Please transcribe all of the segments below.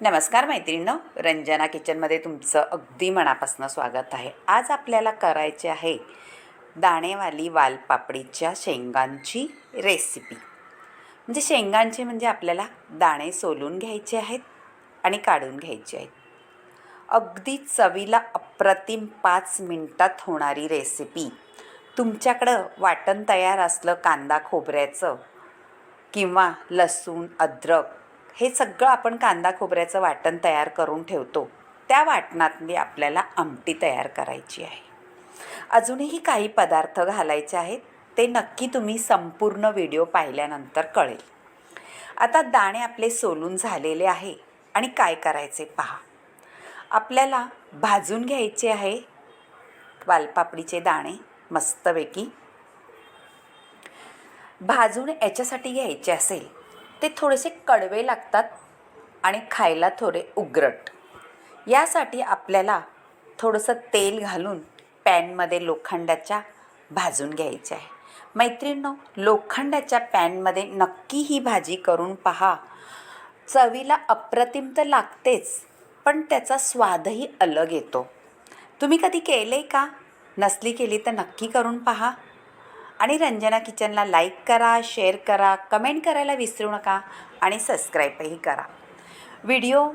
नमस्कार मैत्रिणींनो रंजना किचनमध्ये तुमचं अगदी मनापासून स्वागत आहे. आज आपल्याला करायचे आहे दाणेवाली वालपापडीच्या शेंगांची रेसिपी म्हणजे शेंगांचे म्हणजे आपल्याला दाणे सोलून घ्यायचे आहेत आणि काढून घ्यायचे आहेत. अगदी चवीला अप्रतिम पाच मिनटात होणारी रेसिपी तुमच्याकडं वाटण तयार असलं कांदा खोबऱ्याचं किंवा लसूण अद्रक हे सगळं आपण कांदा खोबऱ्याचं वाटण तयार करून ठेवतो. त्या वाटणातली आपल्याला आमटी तयार करायची आहे. अजूनही काही पदार्थ घालायचे आहेत ते नक्की तुम्ही संपूर्ण व्हिडिओ पाहिल्यानंतर कळेल. आता दाणे आपले सोलून झालेले आहे आणि काय करायचे पहा. आपल्याला भाजून घ्यायचे आहे. वालपापडीचे दाणे मस्तपैकी भाजून याच्यासाठी घ्यायचे असेल ते थोडेसे कडवे लागतात आणि खायला थोडे उग्रट. यासाठी आपल्याला थोडंसं तेल घालून पॅनमध्ये लोखंडाच्या भाजून घ्यायच्या आहे. मैत्रिणींनो लोखंडाच्या पॅनमध्ये नक्की ही भाजी करून पहा. चवीला अप्रतिम तर लागतेच पण त्याचा स्वादही अलग येतो. तुम्ही कधी केले का? नसली केली तर नक्की करून पहा. आणि रंजना किचनला लाईक करा शेअर करा कमेंट करायला विसरू नका आणि सबस्क्राईबही करा. व्हिडिओ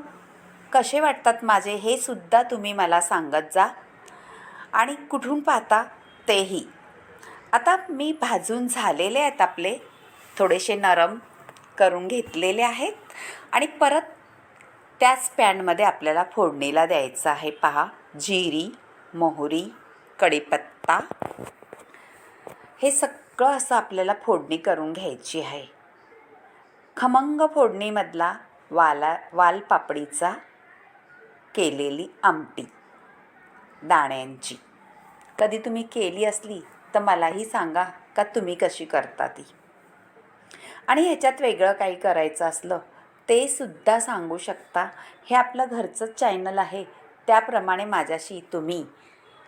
कसे वाटतात माझे हे सुद्धा तुम्ही मला सांगत जा आणि कुठून पाहता तेही. आता मी भाजून झालेले आहेत आपले थोडेसे नरम करून घेतलेले आहेत आणि परत त्याच पॅनमध्ये आपल्याला फोडणीला द्यायचं आहे. पहा जिरी मोहरी कढीपत्ता. हे सगळं असं आपल्याला फोडणी करून घ्यायची आहे. खमंग फोडणीमधला वाला वालपापडीचा केलेली आमटी दाण्यांची. कधी तुम्ही केली असली तर मलाही सांगा का तुम्ही कशी करता ती. आणि ह्याच्यात वेगळं काही करायचं असलं ते सुद्धा सांगू शकता. हे आपलं घरचंच चॅनल आहे. त्याप्रमाणे माझ्याशी तुम्ही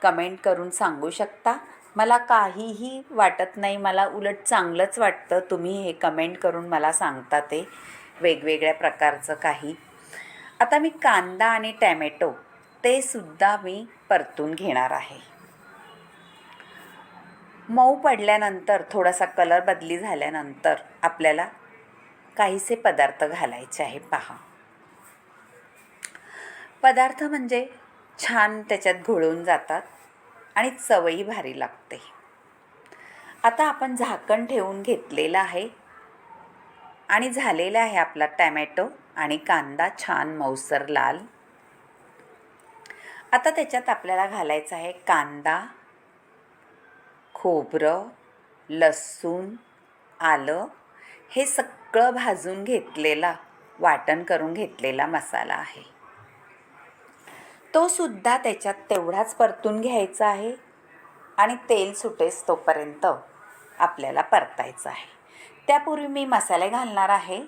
कमेंट करून सांगू शकता. मला काहीही वाटत नाही मला उलट चांगलंच वाटतं. तुम्ही हे कमेंट करून मला सांगता ते वेगवेगळ्या प्रकारचं काही. आता मी कांदा आणि टॅमॅटो ते सुद्धा मी परतून घेणार आहे. मऊ पडल्यानंतर थोडासा कलर बदली झाल्यानंतर आपल्याला काहीसे पदार्थ घालायचे आहे पहा. पदार्थ म्हणजे छान त्याच्यात घोळून जातात. आणि चवही भारी लागते. आता आपण झाकण ठेवून घेतलेलं आहे. आणि झालेला आहे आपला टॅमॅटो आणि कांदा छान मौसर लाल. आता त्याच्यात आपल्याला घालायचं आहे कांदा खोबरं लसूण आलं. हे सगळं भाजून घेतलेला वाटण करून घेतलेला मसाला आहे. तो सुद्धा त्याच्यात तेवढाच परतून घ्यायचा आहे आणि तेल सुटेस तोपर्यंत आपल्याला परतायचं आहे. त्यापूर्वी मी मसाले घालणार आहे.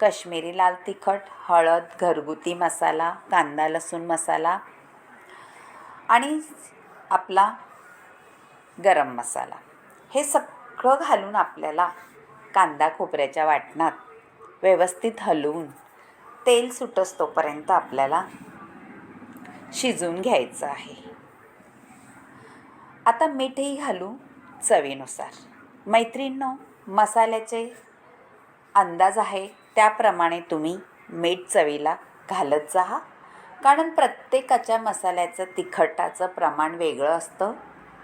कश्मीरी लाल तिखट हळद घरगुती मसाला कांदा लसूण मसाला आणि आपला गरम मसाला. हे सगळं घालून आपल्याला कांदा खोबऱ्याच्या वाटणात व्यवस्थित हलवून तेल सुटस तोपर्यंत आपल्याला शिजवून घ्यायचं आहे. आता मीठही घालू चवीनुसार. मैत्रिणींनो मसाल्याचे अंदाज आहे त्याप्रमाणे तुम्ही मीठ चवीला घालत जा. कारण प्रत्येकाच्या मसाल्याचं तिखटाचं प्रमाण वेगळं असतं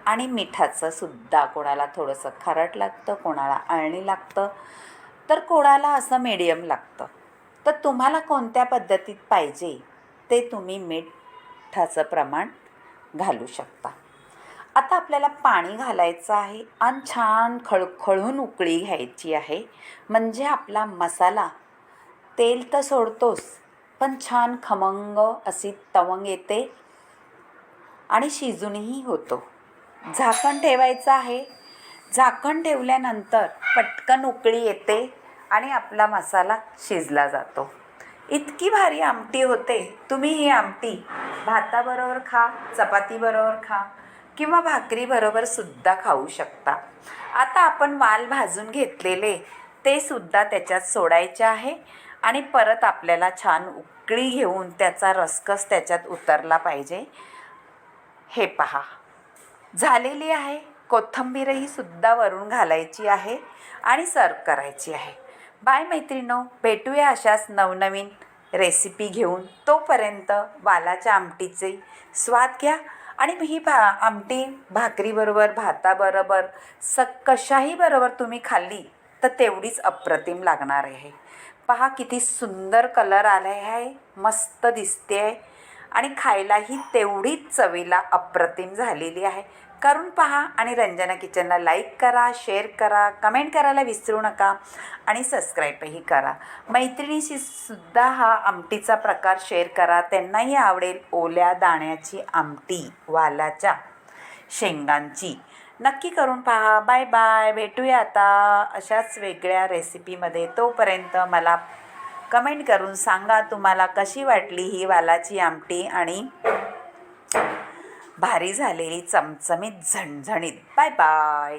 आणि मिठाचं सुद्धा कोणाला थोडंसं खारट लागतं कोणाला अळणी लागतं. तर कोणाला असं मीडियम लागतं. तर तुम्हाला कोणत्या पद्धतीत पाहिजे ते तुम्ही मीठ मिठाचं प्रमाण घालू शकता. आता आपल्याला पाणी घालायचं आहे. आणि छान खळखळून उकळी घ्यायची आहे. म्हणजे आपला मसाला तेल तर सोडतोच पण छान खमंग अशी तवंग येते आणि शिजूनही होतो. झाकण ठेवायचं आहे. झाकण ठेवल्यानंतर पटकन उकळी येते आणि आपला मसाला शिजला जातो. इतकी भारी आमटी होते. तुम्ही ही आमटी भाताबरोबर खा चपातीबरोबर खा किंवा भाकरीबरोबर सुद्धा खाऊ शकता. आता आपण वाल भाजून घेतलेले ते सुद्धा त्याच्यात सोडायचे आहे आणि परत आपल्याला छान उकळी घेऊन त्याचा रसकस त्याच्यात उतरला पाहिजे. हे पहा. झालेली आहे. कोथिंबीरही सुद्धा वरून घालायची आहे आणि सर्व करायची आहे. बाय मैत्रिणो भेटूया अशाच नवनवीन रेसिपी घेऊन. तोपर्यंत वालाच्या आमटीचे स्वाद घ्या आणि ही भा आमटी भाकरीबरोबर भाताबरोबर स कशाही बरोबर तुम्ही खाल्ली तर तेवढीच अप्रतिम लागणार आहे. पहा किती सुंदर कलर आला आहे मस्त दिसते आहे आणि खायलाही तेवढीच चवीला अप्रतिम झालेली आहे. करून पहा आणि रंजना किचनला लाईक करा शेअर करा कमेंट करायला विसरू नका आणि सबस्क्राईबही करा. मैत्रिणीशी सुद्धा हा आमटीचा प्रकार शेअर करा. त्यांनाही आवडेल ओल्या दाण्याची आमटी वालाच्या शेंगांची. नक्की करून पहा. Bye bye. भेटूया आता अशाच वेगळ्या रेसिपीमध्ये. तोपर्यंत मला कमेंट करून सांगा तुम्हाला कशी वाटली ही वालाची आमटी आणि भारी झालेली चमचमीत झणझणीत. Bye bye.